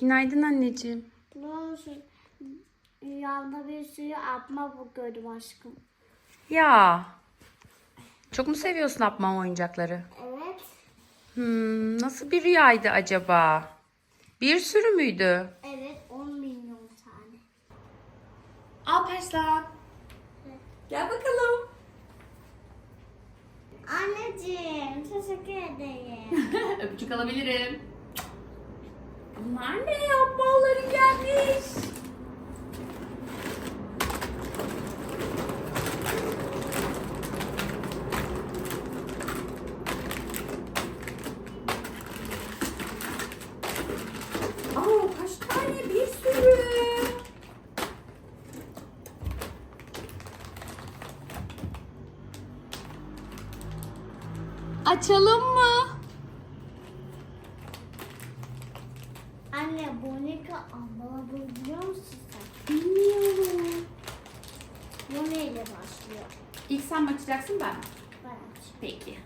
Günaydın anneciğim. Ne olmuş? Rüyamda bir sürü atma bu gördüm aşkım. Ya. Çok mu seviyorsun Apman oyuncakları? Evet. Hmm, nasıl bir rüyaydı acaba? Bir sürü müydü? Evet 10 milyon tane. Alparslan. Gel bakalım. Anneciğim teşekkür ederim. Öpücük alabilirim. Bunlar ne yapmaları gelmiş? Aa, kaç tane bir. Açalım mı? Anne Bonika abla biliyor musun sen? Bilmiyorum. Neyle başlıyor? İlk sen mi açacaksın ben mi? Ben aç. Peki.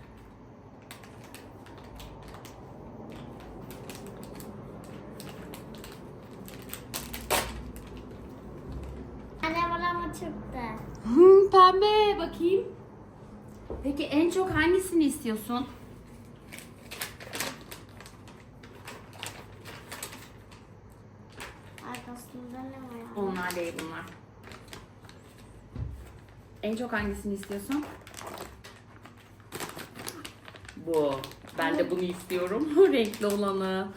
Anne bana mı çıktı? Hmm, pembe bakayım. Peki en çok hangisini istiyorsun? Arkasında ne var? Onlar değil bunlar. En çok hangisini istiyorsun? Bu. Ben de bunu istiyorum. Renkli olanı.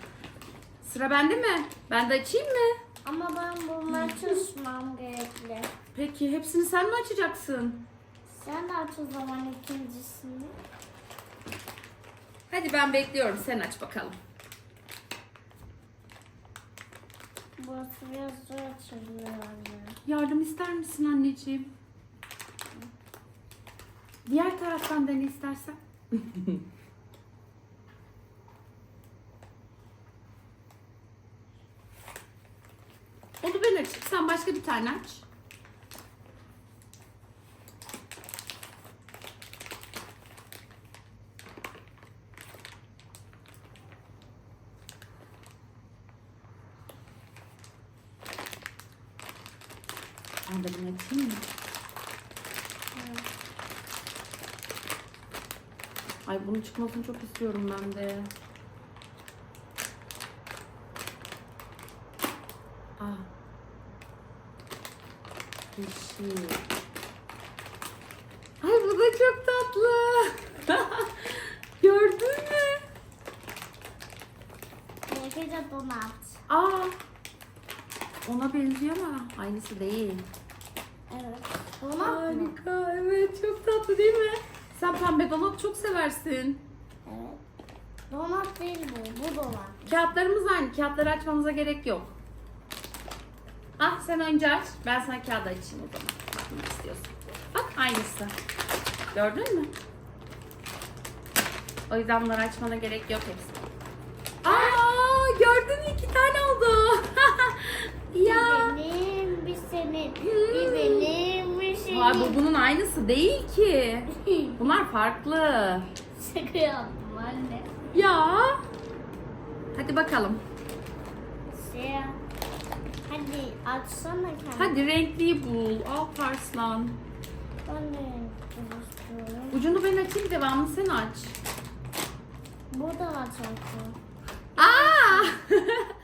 Sıra bende mi? Ben de açayım mı? Ama ben bunları çalışmam gerekli. Peki hepsini sen mi açacaksın? Sen aç o zaman ikincisini. Hadi ben bekliyorum. Sen aç bakalım. Burası biraz zor açılıyor anne. Yardım ister misin anneciğim? Diğer taraftan dene istersen. Onu ben açayım. Sen başka bir tane aç. Ben de bunu açayım mı? Ay bunun çıkmasını çok istiyorum ben de. Aa. Yeşil. Ay bu da çok tatlı. Gördün mü? Nefece donat. Aa. Ona benziyor ama aynısı değil. Evet. Donat mı? Harika. Evet çok tatlı değil mi? Sen pembe donat çok seversin. Evet. Donat değil bu. Bu donat. Kağıtlarımız aynı. Kağıtları açmamıza gerek yok. Ah sen önce aç. Ben sana kağıdı açayım o zaman. Bak ne istiyorsun. Bak aynısı. Gördün mü? O yüzden bunları açmana gerek yok hepsi. Aa gördün mü? İki tane oldu. ya. Bir benim, bir senin. Bir benim, senin. Ay bu bunun aynısı değil ki. Bunlar farklı. Şaka yaptım anne. Ya. Hadi bakalım. Şey, hadi açsana kendini. Hadi renkliyi bul. Al Parslan. Ben de renkli istiyorum. Ucunu ben açayım devamını sen aç. Bu da açarsın. Aa!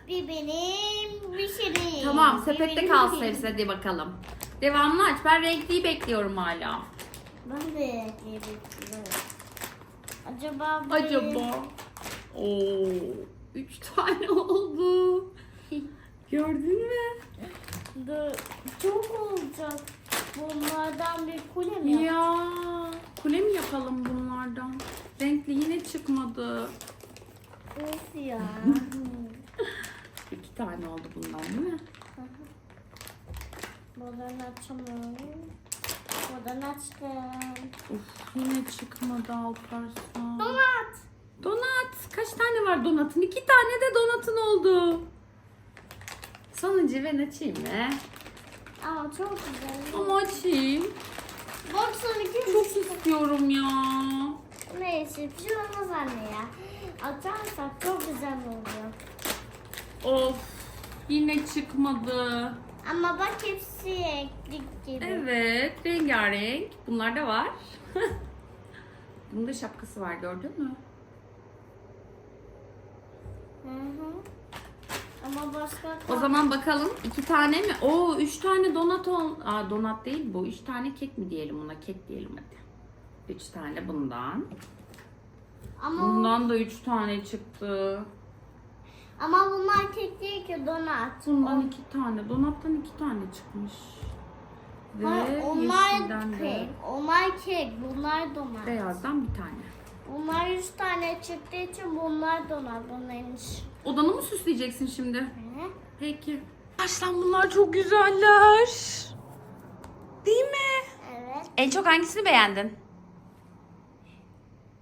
Bir benim, bir senin. tamam Bir sepette kalsın hepsi hadi bakalım. Devamını aç. Ben renkliyi bekliyorum hala. Ben de renkli bekliyorum. Acaba bu Acaba? Oo, üç tane oldu. Gördün mü? Çok olacak. Bunlardan bir kule mi yap- Ya kule mi yapalım bunlardan? Renkli yine çıkmadı. Of ya. İki tane oldu bundan değil mi? Buradan açamıyorum. Buradan açtım. Of yine çıkmadı Alparslan. Donat. Donat. Kaç tane var donatın? İki tane de donatın oldu. Sonuncu ben açayım mı? Aa çok güzel. Ama açayım. Baksana kim Çok istiyorum ya. Neyse bir şey olmaz anne ya. Açarsak çok güzel oluyor. Of. Yine çıkmadı. Ama bak hepsi renkli gibi. Evet, rengarenk. Bunlar da var. Bunun da şapkası var gördün mü? Hı hı. Ama başka O zaman bakalım iki tane mi? Oo üç tane donat ol. Aa donat değil bu. Üç tane kek mi diyelim ona? Kek diyelim hadi. Üç tane bundan. ama Bundan da üç tane çıktı. Ama bunlar tek değil ki donat. Bundan iki tane. Donattan iki tane çıkmış. Ve Hayır, onlar yeşilden de kek. Onlar kek. Bunlar donat. beyazdan bir tane. Bunlar üç tane çıktığı için bunlar donat. Bunlarmış. Odanı mı süsleyeceksin şimdi? Peki. Başlan bunlar çok güzeller. Değil mi? Evet. En çok hangisini beğendin?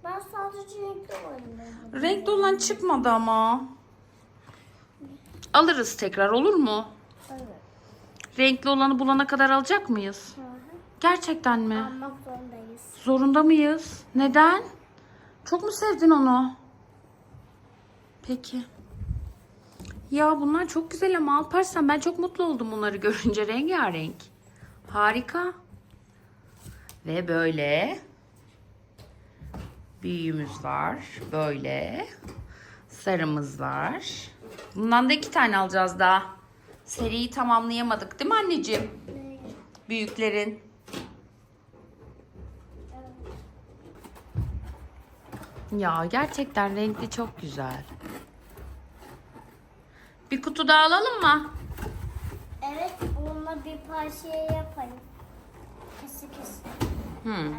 Ben sadece renkli olanı. Renkli olan çıkmadı ama. Alırız tekrar olur mu? Evet. Renkli olanı bulana kadar alacak mıyız? Hı hı. Gerçekten mi? Almak zorundayız. Zorunda mıyız? Neden? Çok mu sevdin onu? Peki. Ya bunlar çok güzel ama Alparslan ben çok mutlu oldum bunları görünce rengarenk. Harika. Ve böyle büyüğümüz var. Böyle sarımız var. Bundan da iki tane alacağız daha. Seriyi tamamlayamadık değil mi anneciğim? Büyüklerin. Ya gerçekten renkli çok güzel. Bir kutu daha alalım mı? Evet, bununla bir parçaya yapayım. Kesi kesi. Hmm.